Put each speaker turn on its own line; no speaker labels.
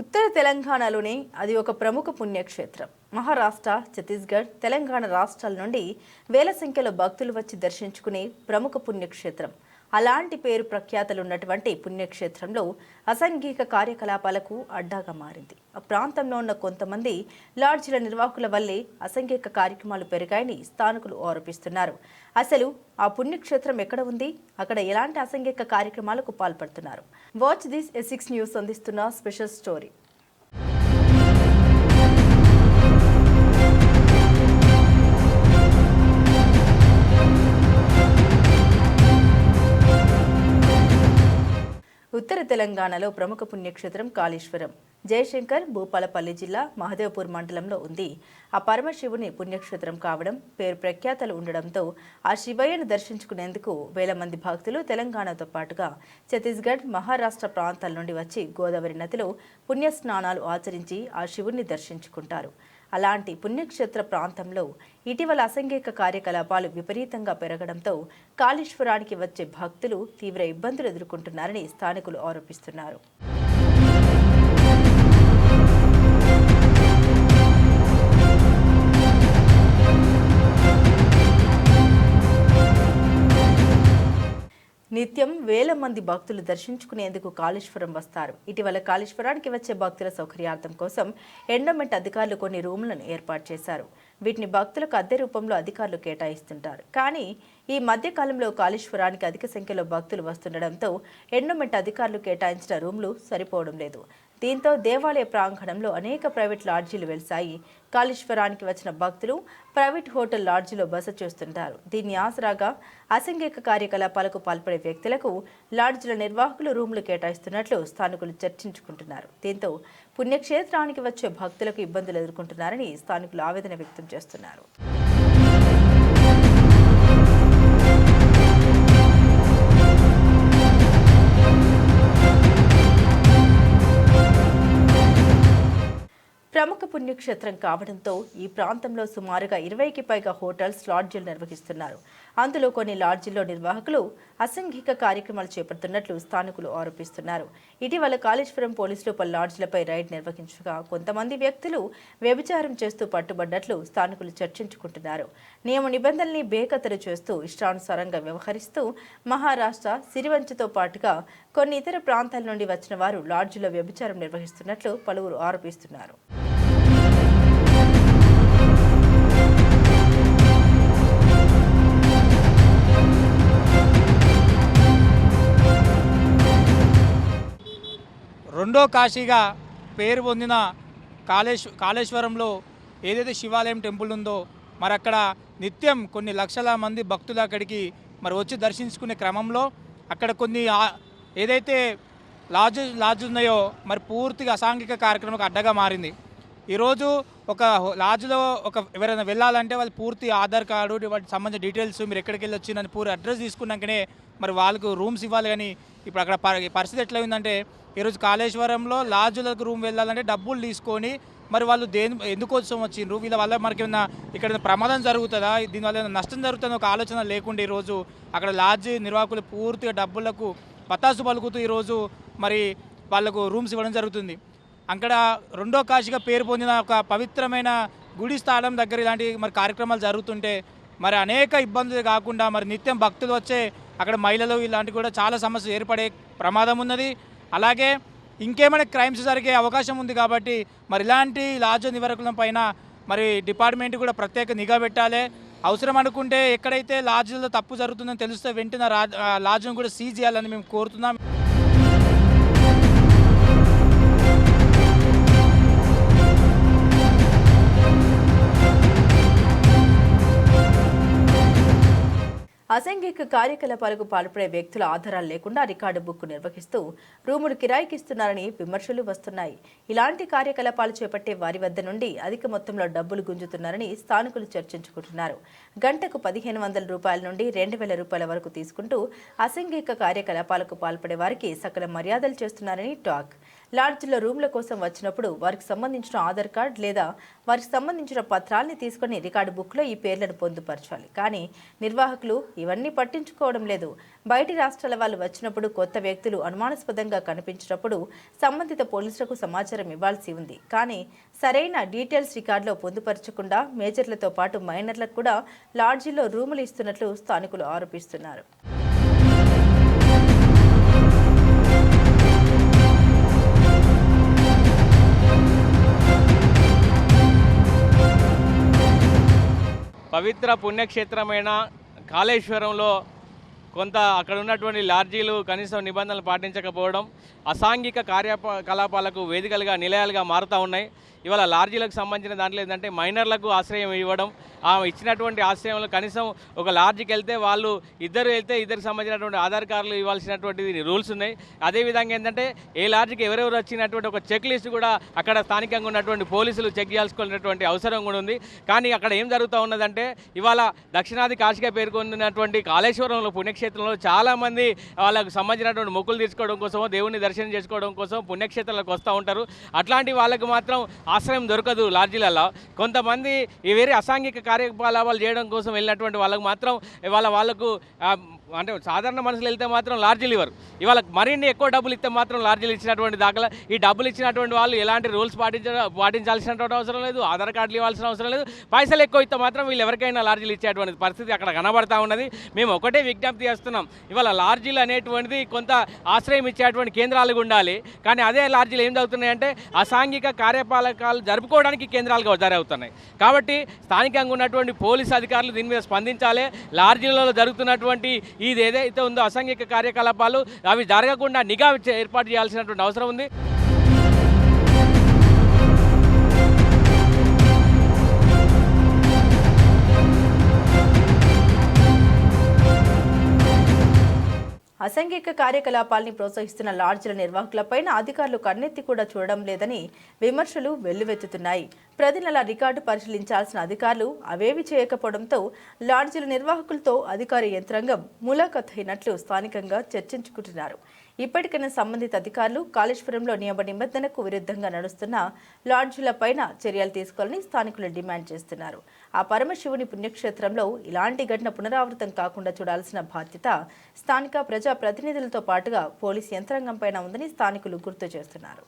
ఉత్తర తెలంగాణలోని అది ఒక ప్రముఖ పుణ్యక్షేత్రం. మహారాష్ట్ర ఛత్తీస్గఢ్ తెలంగాణ రాష్ట్రాల నుండి వేల సంఖ్యలో భక్తులు వచ్చి దర్శించుకునే ప్రముఖ పుణ్యక్షేత్రం. అలాంటి పేరు ప్రఖ్యాతలున్నటువంటి పుణ్యక్షేత్రంలో అసాంఘిక కార్యకలాపాలకు అడ్డాగా మారింది. ఆ ప్రాంతంలో ఉన్న కొంతమంది లాడ్జీల నిర్వాహకుల వల్లే అసాంఘిక కార్యక్రమాలు పెరిగాయని స్థానికులు ఆరోపిస్తున్నారు. అసలు ఆ పుణ్యక్షేత్రం ఎక్కడ ఉంది? అక్కడ ఎలాంటి అసాంఘిక కార్యక్రమాలకు పాల్పడుతున్నారు? Watch this A six news అందిస్తున్న స్పెషల్ స్టోరీ. ఉత్తర తెలంగాణలో ప్రముఖ పుణ్యక్షేత్రం కాళేశ్వరం. జయశంకర్ భూపాలపల్లి జిల్లా మహదేవ్పూర్ మండలంలో ఉంది. ఆ పరమశివుని పుణ్యక్షేత్రం కావడం పేరు ప్రఖ్యాతలు ఉండడంతో ఆ శివయ్యను దర్శించుకునేందుకు వేల మంది భక్తులు తెలంగాణతో పాటుగా ఛత్తీస్గఢ్ మహారాష్ట్ర ప్రాంతాల నుండి వచ్చి గోదావరి నదిలో పుణ్యస్నానాలు ఆచరించి ఆ శివుణ్ణి దర్శించుకుంటారు. అలాంటి పుణ్యక్షేత్ర ప్రాంతంలో ఇటీవల అసంఘిక కార్యకలాపాలు విపరీతంగా పెరగడంతో కాళేశ్వరానికి వచ్చే భక్తులు తీవ్ర ఇబ్బందులు ఎదుర్కొంటున్నారని స్థానికులు ఆరోపిస్తున్నారు. నిత్యం వేల మంది భక్తులు దర్శించుకునేందుకు కాళేశ్వరం వస్తారు. ఇటీవల కాళేశ్వరానికి వచ్చే భక్తుల సౌకర్యార్థం కోసం ఎండోమెంట్ అధికారులు కొన్ని రూములను ఏర్పాటు చేశారు. వీటిని భక్తులకు అద్దె రూపంలో అధికారులు కేటాయిస్తుంటారు. కానీ ఈ మధ్య కాలంలో కాళేశ్వరానికి అధిక సంఖ్యలో భక్తులు వస్తుండడంతో ఎండోమెంట్ అధికారులు కేటాయించిన రూమ్లు సరిపోవడం లేదు. దీంతో దేవాలయ ప్రాంగణంలో అనేక ప్రైవేట్ లాడ్జీలు వెలిశాయి. కాళేశ్వరానికి వచ్చిన భక్తులు ప్రైవేట్ హోటల్ లాడ్జీలో బస చేస్తుంటారు. దీన్ని ఆసరాగా అసంఘిక కార్యకలాపాలకు పాల్పడే వ్యక్తులకు లాడ్జీల నిర్వాహకులు రూములు కేటాయిస్తున్నట్లు స్థానికులు చర్చించుకుంటున్నారు. దీంతో పుణ్యక్షేత్రానికి వచ్చే భక్తులకు ఇబ్బందులు ఎదుర్కొంటున్నారని స్థానికులు ఆవేదన వ్యక్తం చేస్తున్నారు. పుణ్యక్షేత్రం కావడంతో ఈ ప్రాంతంలో సుమారుగా ఇరవైకి పైగా హోటల్స్ లాడ్జీలు నిర్వహిస్తున్నారు. అందులో కొన్ని లాడ్జీల్లో నిర్వాహకులు అసంఘిక కార్యక్రమాలు చేపడుతున్నట్లు స్థానికులు ఆరోపిస్తున్నారు. ఇటీవల కాళేశ్వరం పోలీసులు పలు లాడ్జీలపై రైడ్ నిర్వహించగా కొంతమంది వ్యక్తులు వ్యభిచారం చేస్తూ పట్టుబడ్డట్లు స్థానికులు చర్చించుకుంటున్నారు. నియమ నిబంధనల్ని బేఖతరు చేస్తూ ఇష్టానుసారంగా వ్యవహరిస్తూ మహారాష్ట్ర సిరివంచతో పాటుగా కొన్ని ఇతర ప్రాంతాల నుండి వచ్చిన వారు లాడ్జీలో వ్యభిచారం నిర్వహిస్తున్నట్లు పలువురు ఆరోపిస్తున్నారు.
రెండో కాశీగా పేరు పొందిన కాళేశ్ కాళేశ్వరంలో ఏదైతే శివాలయం టెంపుల్ ఉందో మరి అక్కడ నిత్యం కొన్ని లక్షల మంది భక్తులు అక్కడికి మరి వచ్చి దర్శించుకునే క్రమంలో అక్కడ కొన్ని ఏదైతే లాడ్జ్ లాడ్జ్ ఉన్నాయో మరి పూర్తిగా అసాంఘిక కార్యక్రమం అడ్డగా మారింది. ఈరోజు ఒక లాజ్లో లాడ్జ్లో ఒక ఎవరైనా వెళ్ళాలంటే వాళ్ళు పూర్తి ఆధార్ కార్డు వాటికి సంబంధించిన డీటెయిల్స్ మీరు ఎక్కడికి వెళ్ళి వచ్చిందని పూర్తి అడ్రస్ తీసుకున్నాకనే మరి వాళ్ళకు రూమ్స్ ఇవ్వాలి కానీ ఇప్పుడు అక్కడ ప- పరిస్థితి ఎట్లా ఉందంటే ఈరోజు కాళేశ్వరంలో లాజ్లకు రూమ్ వెళ్ళాలంటే డబ్బులు తీసుకొని మరి వాళ్ళు దేని ఎందుకోసం వచ్చిండ్రు? వీళ్ళ వల్ల మనకి ఏమన్నా ఇక్కడ ప్రమాదం జరుగుతుందా? దీనివల్ల ఏమైనా నష్టం జరుగుతుందో? ఒక ఆలోచన లేకుండా ఈరోజు అక్కడ లాడ్జ్ నిర్వాహకులు పూర్తిగా డబ్బులకు పతాసు పలుకుతూ ఈరోజు మరి వాళ్ళకు రూమ్స్ ఇవ్వడం జరుగుతుంది. అక్కడ రెండో కాశీగా పేరు పొందిన ఒక పవిత్రమైన గుడి స్థానం దగ్గర ఇలాంటి మరి కార్యక్రమాలు జరుగుతుంటే మరి అనేక ఇబ్బందులు కాకుండా మరి నిత్యం భక్తులు వచ్చే అక్కడ మహిళలు ఇలాంటి కూడా చాలా సమస్యలు ఏర్పడే ప్రమాదం ఉన్నది. అలాగే ఇంకేమైనా క్రైమ్స్ జరిగే అవకాశం ఉంది కాబట్టి మరి ఇలాంటి లాజ నివారకుల పైన మరి డిపార్ట్మెంట్ కూడా ప్రత్యేక నిఘా పెట్టాలి. అవసరం అనుకుంటే ఎక్కడైతే లాడ్జ్లో తప్పు జరుగుతుందని తెలిస్తే వెంటనే రా ఆ లాడ్జ్ను కూడా సీజ్ చేయాలని మేము కోరుతున్నాం.
అసంఘిక కార్యకలాపాలకు పాల్పడే వ్యక్తుల ఆధారాలు లేకుండా రికార్డు బుక్ నిర్వహిస్తూ రూములు కిరాయికిస్తున్నారని విమర్శలు వస్తున్నాయి. ఇలాంటి కార్యకలాపాలు చేపట్టే వారి వద్ద నుండి అధిక మొత్తంలో డబ్బులు గుంజుతున్నారని స్థానికులు చర్చించుకుంటున్నారు. గంటకు పదిహేను వందల రూపాయల నుండి రెండు వేల రూపాయల వరకు తీసుకుంటూ అసంఘిక కార్యకలాపాలకు పాల్పడే వారికి సకల మర్యాదలు చేస్తున్నారని టాక్. లాడ్జ్లో రూమ్ల కోసం వచ్చినప్పుడు వారికి సంబంధించిన ఆధార్ కార్డ్ లేదా వారికి సంబంధించిన పత్రాల్ని తీసుకొని రికార్డు బుక్లో ఈ పేర్లను పొందుపరచాలి. కానీ నిర్వాహకులు ఇవన్నీ పట్టించుకోవడం లేదు. బయటి రాష్ట్రాల వాళ్ళు వచ్చినప్పుడు కొత్త వ్యక్తులు అనుమానాస్పదంగా కనిపించినప్పుడు సంబంధిత పోలీసులకు సమాచారం ఇవ్వాల్సి ఉంది. కానీ సరైన డీటెయిల్స్ రికార్డులో పొందుపరచకుండా మేజర్లతో పాటు మైనర్లకు కూడా లాడ్జీల్లో రూములు ఇస్తున్నట్లు స్థానికులు ఆరోపిస్తున్నారు.
పవిత్ర పుణ్యక్షేత్రమైన కాళేశ్వరంలో కొంత అక్కడ ఉన్నటువంటి లార్జీలు కనీసం నిబంధనలు పాటించకపోవడం అసాంఘిక కార్యకలాపాలకు వేదికలుగా నిలయాలుగా మారుతూ ఉన్నాయి. ఇవాళ లాడ్జీలకు సంబంధించిన దాంట్లో ఏంటంటే మైనర్లకు ఆశ్రయం ఇవ్వడం ఆ ఇచ్చినటువంటి ఆశ్రయంలో కనీసం ఒక లాడ్జికి వెళ్తే వాళ్ళు ఇద్దరు వెళ్తే ఇద్దరికి సంబంధించినటువంటి ఆధార్ కార్డులు ఇవ్వాల్సినటువంటి రూల్స్ ఉన్నాయి. అదేవిధంగా ఏంటంటే ఏ లాడ్జికి ఎవరెవరు వచ్చినటువంటి ఒక చెక్ లిస్ట్ కూడా అక్కడ స్థానికంగా ఉన్నటువంటి పోలీసులు చెక్ చేయాల్సుకున్నటువంటి అవసరం కూడా ఉంది. కానీ అక్కడ ఏం జరుగుతూ ఉన్నదంటే ఇవాళ దక్షిణాది కాశీగా పేర్కొన్నటువంటి కాళేశ్వరంలో పుణ్యక్షేత్రంలో చాలామంది వాళ్ళకు సంబంధించినటువంటి మొక్కులు తీసుకోవడం కోసం దేవుని దర్శనం చేసుకోవడం కోసం పుణ్యక్షేత్రాలకు వస్తూ ఉంటారు. అట్లాంటి వాళ్ళకు మాత్రం ఆశ్రయం దొరకదు లాడ్జీలలో కొంతమంది ఈ వేరే అసాంఘిక కార్యకలాపాలు చేయడం కోసం వెళ్ళినటువంటి వాళ్ళకు మాత్రం వాళ్ళ వాళ్ళకు అంటే సాధారణ మనుషులు వెళ్తే మాత్రం లార్జీలు ఇవ్వరు. ఇవాళ మరిన్ని ఎక్కువ డబ్బులు ఇస్తే మాత్రం లార్జీలు ఇచ్చినటువంటి దాఖలా ఈ డబ్బులు ఇచ్చినటువంటి వాళ్ళు ఎలాంటి రూల్స్ పాటించ పాటించాల్సినటువంటి అవసరం లేదు ఆధార్ కార్డులు ఇవ్వాల్సిన అవసరం లేదు. పైసలు ఎక్కువ ఇస్తే మాత్రం వీళ్ళు ఎవరికైనా లార్జీలు ఇచ్చేటువంటి పరిస్థితి అక్కడ కనబడతా ఉన్నది. మేము ఒకటే విజ్ఞప్తి చేస్తున్నాం. ఇవాళ లార్జీలు అనేటువంటిది కొంత ఆశ్రయం ఇచ్చేటువంటి కేంద్రాలుగా ఉండాలి. కానీ అదే లార్జీలు ఏం జరుగుతున్నాయంటే అసాంఘిక కార్యపాలకాలు జరుపుకోవడానికి కేంద్రాలుగా జరుగుతున్నాయి కాబట్టి స్థానికంగా ఉన్నటువంటి పోలీసు అధికారులు దీని మీద స్పందించాలి. లార్జీలలో జరుగుతున్నటువంటి ఇది ఏదైతే ఉందో అసాంఘిక కార్యకలాపాలు అవి జరగకుండా నిఘా ఏర్పాటు చేయాల్సినటువంటి అవసరం ఉంది.
అసాంఘిక కార్యకలాపాల్ని ప్రోత్సహిస్తున్న లాడ్జ్ల నిర్వాహకులపైన అధికారులు కన్నెత్తి కూడా చూడడం లేదని విమర్శలు వెల్లువెత్తుతున్నాయి. ప్రతి నెల రికార్డు పరిశీలించాల్సిన అధికారులు అవేవి చేయకపోవడంతో లాడ్జీల నిర్వాహకులతో అధికార యంత్రాంగం ములాఖత్ అయినట్లు స్థానికంగా చర్చించుకుంటున్నారు. ఇప్పటికైనా సంబంధిత అధికారులు కాళేశ్వరంలో నియమ నిబంధనకు విరుద్ధంగా నడుస్తున్న లాడ్జీలపైన చర్యలు తీసుకోవాలని స్థానికులు డిమాండ్ చేస్తున్నారు. ఆ పరమశివుని పుణ్యక్షేత్రంలో ఇలాంటి ఘటన పునరావృతం కాకుండా చూడాల్సిన బాధ్యత స్థానిక ప్రజా ప్రతినిధులతో పాటుగా పోలీస్ యంత్రాంగం పైన ఉందని స్థానికులు గుర్తు చేస్తున్నారు.